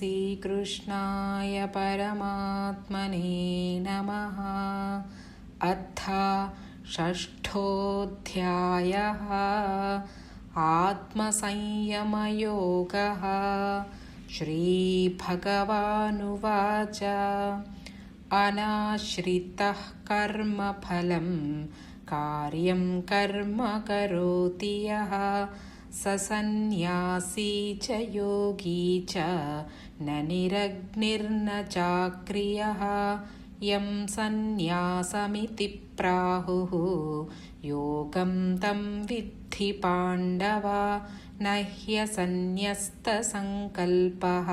श्रीकृष्णाय परमात्मने नमः। अथ षष्ठोऽध्यायः। आत्मसंयमयोगः। श्रीभगवानुवाच। अनाश्रितः कर्मफलं कार्यं कर्म करोति यः स सन्न्यासी च योगी च न निरग्निर्न चाक्रियः यं सन्न्यासमिति प्राहुः। योगं तं विद्धि पाण्डव। न ह्यसन्न्यस्तसङ्कल्पः।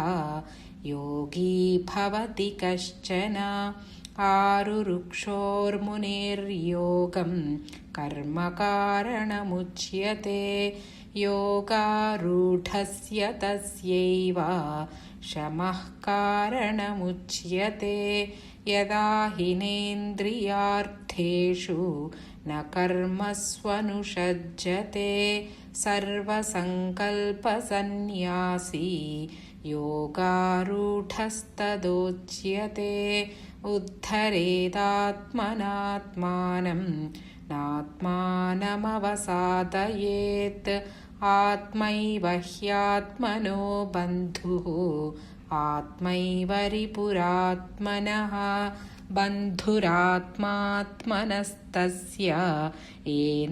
योगी भवति कश्चन। आरुरुक्षोर्मुनेर्योगं कर्मकारणमुच्यते योगारूढस्य तस्यैव। शमः कारणमुच्यते। यदा हिनेन्द्रियार्थेषु न कर्मस्वनुषज्जते सर्वसङ्कल्पसन्न्यासी योगारूढस्तदोच्यते। उद्धरेदात्मनात्मानं नात्मानमवसादयेत् आत्मैव ह्यात्मनो बन्धुः आत्मैव रिपुरात्मनः बन्धुरात्मात्मनस्तस्य येनात्मैवात्मना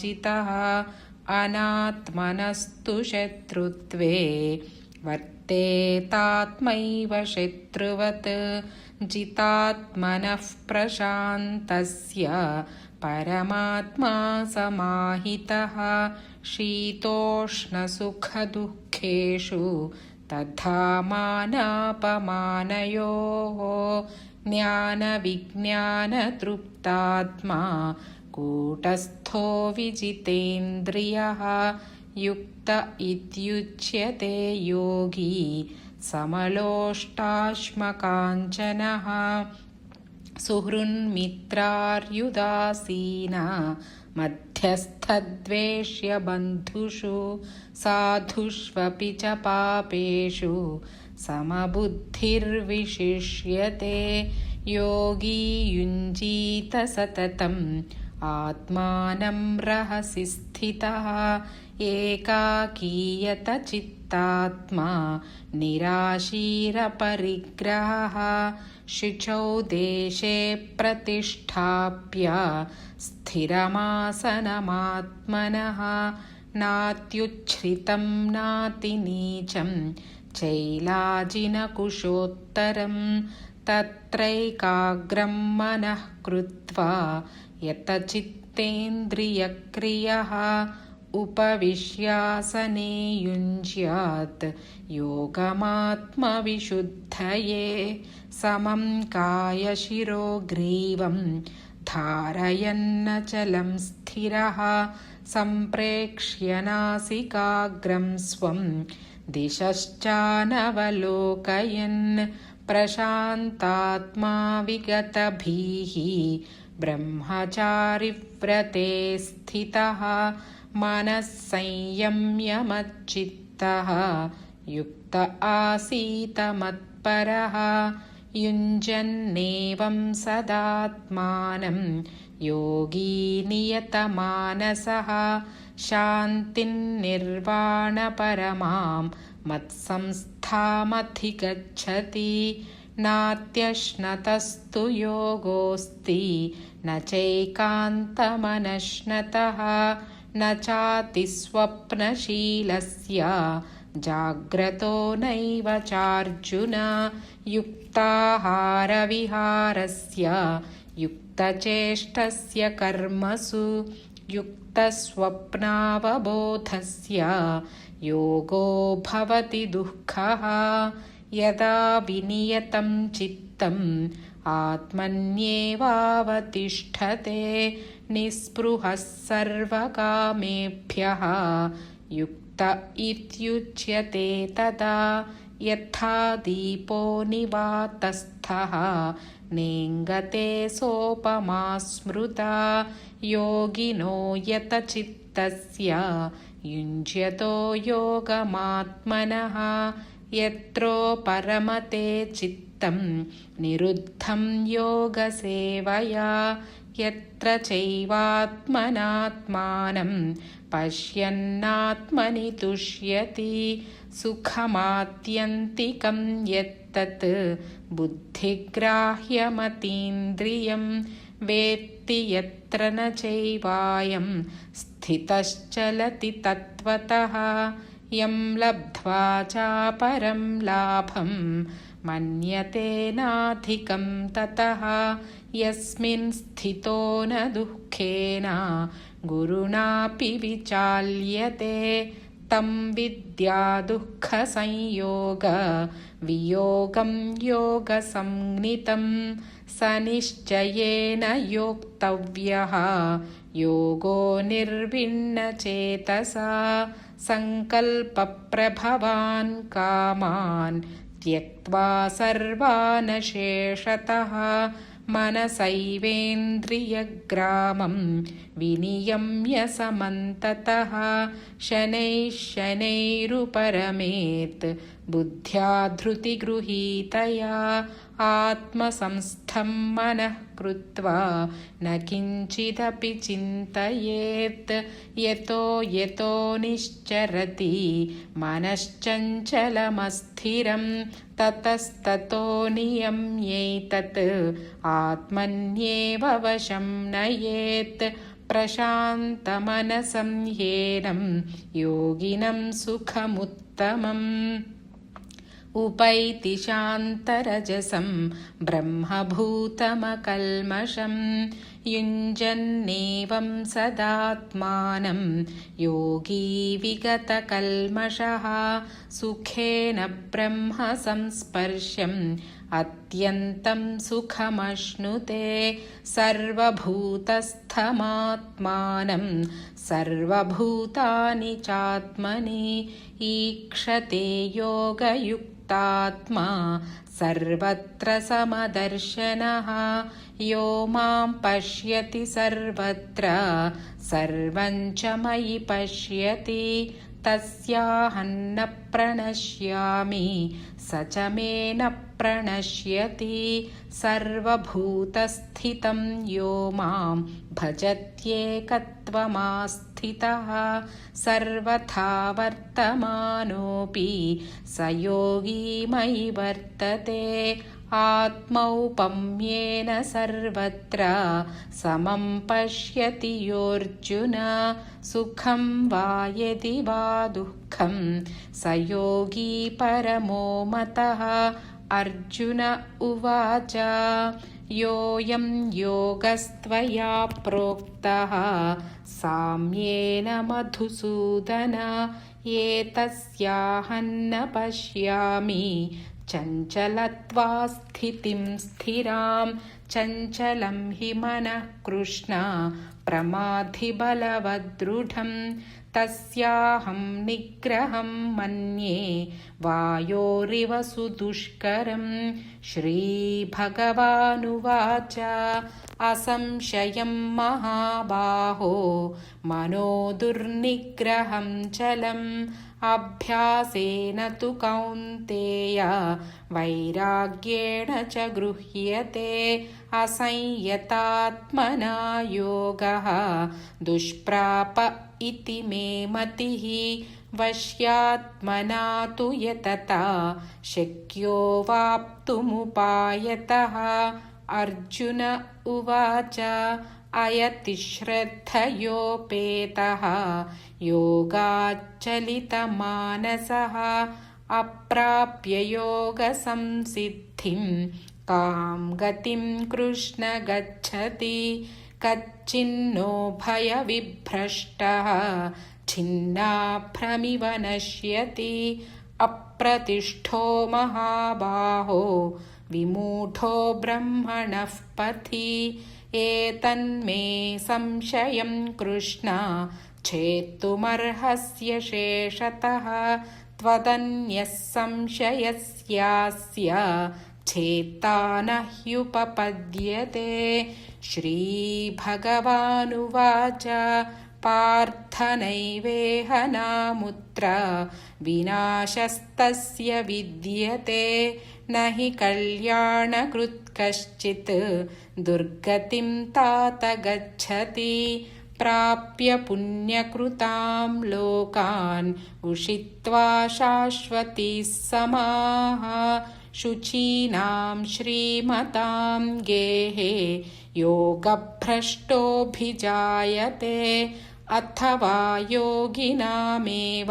जितः अनात्मनस्तु शत्रुत्वे वर्तेतात्मैव शत्रुवत् जितात्मनः प्रशान्तस्य परमात्मा समाहितः शीतोष्णसुखदुःखेषु तथा मानापमानयोः ज्ञानविज्ञानतृप्तात्मा कूटस्थो विजितेन्द्रियः युक्त इत्युच्यते योगी समलोष्टाश्मकाञ्चनः। सुहृन्मित्रार्युदासीना मध्यस्थद्वेष्यबन्धुषु साधुष्वपि च पापेषु समबुद्धिर्विशिष्यते। योगी युञ्जीत सततम् आत्मानं रहसि स्थितः एकाकीयतचित्तात्मा निराशीरपरिग्रहः शुचौ देशे प्रतिष्ठाप्य स्थिरमासनमात्मनः नात्युच्छ्रितं नातिनीचं चैलाजिनकुशोत्तरं तत्रैकाग्रं मनः कृत्वा यतचित्तेन्द्रियक्रियः उपविश्यासने युञ्ज्यात् योगमात्मविशुद्धये समं कायशिरोग्रीवं धारयन्नचलं स्थिरः सम्प्रेक्ष्य नासिकाग्रं स्वं दिशश्चानवलोकयन् प्रशान्तात्मा विगतभिः ब्रह्मचारिव्रते स्थितः मनः संयम्यमच्चित्तः युक्त आसीतमत्परः युञ्जन्नेवं सदात्मानं योगी नियतमानसः शान्तिन्निर्वाणपरमां మత్సంస్థామధిగచ్చతి నాత్యశ్నతస్తు యోగోస్తి నైకాంతమనశ్నత నాతి స్వప్నశీలస్య జాగ్రతో నైవ చార్జున యుక్తాహారవిహారస్య యుక్తచేష్టస్య కర్మసు యుక్ युक्तस्वप्नावबोधस्य योगो भवति दुःखः। यदा विनियतं चित्तम् आत्मन्येवावतिष्ठते निःस्पृहः सर्वकामेभ्यः युक्त इत्युच्यते तदा यथा दीपो निवातस्थः నింగతే సోపమా స్మృత యోగినో యత చిత్తస్య యుంజ్యతో యోగమాత్మన. ఎత్రో పరమతే చిత్తం నిరుద్ధం యోగసేవయా. ఎత్ర చైవాత్మనాత్మానం పశ్యన్నాత్మని తుష్యతి. సుఖమాత్యంతికం యత్ यत्तत् बुद्धिग्राह्यमतीन्द्रियं वेत्ति यत्र न चैवायं स्थितश्चलति तत्त्वतः। यं लब्ध्वा चापरं लाभं मन्यतेनाधिकं ततः। यस्मिन् स्थितो न दुःखेन गुरुणापि विचाल्यते तं विद्या दुःखसंयोगवियोगं योगसंज्ञितं स निश्चयेन योक्तव्यः योगो निर्विण्णचेतसा सङ्कल्पप्रभवान् कामान् त्यक्त्वा सर्वानशेषतः मनसैवेन्द्रियग्रामं विनियम्य समन्ततः शनैः शनैरुपरमेत् बुद्ध्या धृतिगृहीतया आत्मसंस्थं मनः कृत्वा न किञ्चिदपि चिन्तयेत्। यतो यतो निश्चरति मनश्चञ्चलमस्थिरं ततस्ततो नियम्यैतत् आत्मन्येव वशं नयेत्। प्रशान्तमनसं ह्येनं योगिनं सुखमुत्तमम् उपैति शान्तरजसं ब्रह्मभूतमकल्मषं युञ्जन्नेवं सदात्मानं योगी विगतकल्मषः सुखेन ब्रह्मसंस्पर्शम् अत्यन्तं सुखमश्नुते सर्वभूतस्थमात्मानं सर्वभूतानि चात्मनि ईक्षते योगयुक् आत्मा सर्वत्र समदर्शनः यो मां पश्यति सर्वत्र सर्वं च मयि पश्यति तस्याहन्न प्रणश्यामि स च मे न प्रणश्यति सर्वभूतस्थितं यो मां भजत्येकत्वमास्थितः सर्वथा वर्तमानोऽपि स योगी मयि वर्तते आत्मौपम्येन सर्वत्र समं पश्यति योऽर्जुन सुखं वा यदि वा दुःखं स योगी परमो मतः अर्जुन उवाच योऽयं योगस्त्वया प्रोक्तः साम्येन मधुसूदन एतस्याहन्न पश्यामि चञ्चलत्वा स्थितिं स्थिरां चञ्चलं हि मनः कृष्ण प्रमाधिबलवदृढं तस्याहं निग्रहं मन्ये वायोरिव सुदुष्करं श्रीभगवानुवाच असंशयं महाबाहो मनो दुर्निग्रहं चलम् अभ्यासेन तु कौन्तेय वैराग्येण च गृह्यते असंयतात्मना योगः दुष्प्राप इति मे मतिः वश्यात्मना तु यतता शक्यो वाप्तुमुपायतः। अर्जुन उवाच अयतिश्रद्धयोपेतः योगाच्चलितमानसः अप्राप्य योगसंसिद्धिं कां गतिं कृष्ण गच्छति कच्चिन्नो भयविभ्रष्टः छिन्नाभ्रमिव नश्यति अप्रतिष्ठो महाबाहो विमूढो ब्रह्मणः पथि। एतन्मे संशयं कृष्ण। छेत्तुमर्हस्य शेषतः। त्वदन्यः संशयस्यास्य। छेत्ता न ह्युपपद्यते। श्रीभगवानुवाच पार्थनैवेह नामुत्र विनाशस्तस्य विद्यते न हि कल्याणकृत् कश्चित् दुर्गतिं तात गच्छति प्राप्य पुण्यकृतां लोकान् उषित्वा शाश्वतीः समाः। शुचीनां श्रीमतां गेहे योगभ्रष्टोऽभिजायते अथवा योगिनामेव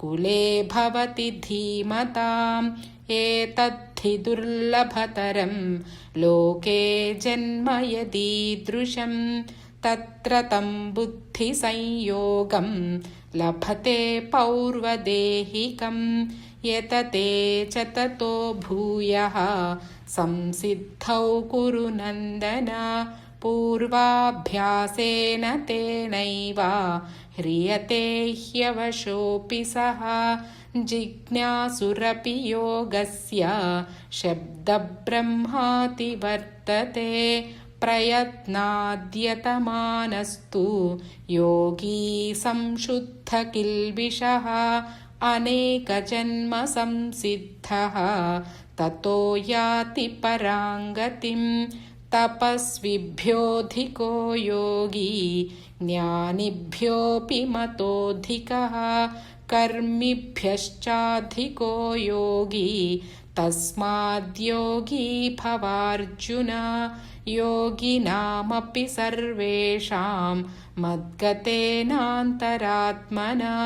कुले भवति धीमताम् एतद्धि दुर्लभतरं लोके जन्म यदीदृशम् तत्र तं बुद्धिसंयोगं लभते पौर्वदेहिकम् यतते च ततो भूयः। संसिद्धौ कुरु नन्दन पूर्वाभ्यासेन तेनैव ह्रियते ह्यवशोऽपि सः। जिज्ञासुरपि योगस्य शब्दब्रह्माति वर्तते प्रयत्नाद्यतमानस्तु योगी संशुद्धकिल्बिषः। अनेकजन्मसंसिद्धः ततो याति पराङ्गतिं तपस्विभ्योऽधिको योगी ज्ञानिभ्योऽपि मतोऽधिकः कर्मिभ्यश्चाधिको योगी तस्माद्योगी भवार्जुन योगिनामपि सर्वेषां मद्गतेनान्तरात्मना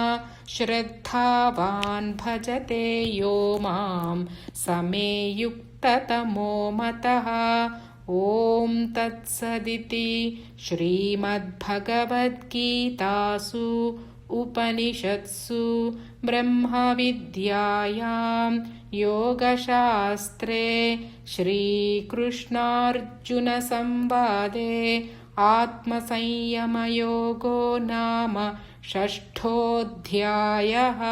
श्रद्धावान् भजते यो मां समे युक्ततमो मतः ॐ तत्सदिति श्रीमद्भगवद्गीतासु उपनिषत्सु ब्रह्मविद्यायां योगशास्त्रे श्रीकृष्णार्जुनसंवादे आत्मसंयमयोगो नाम षष्ठोऽध्यायः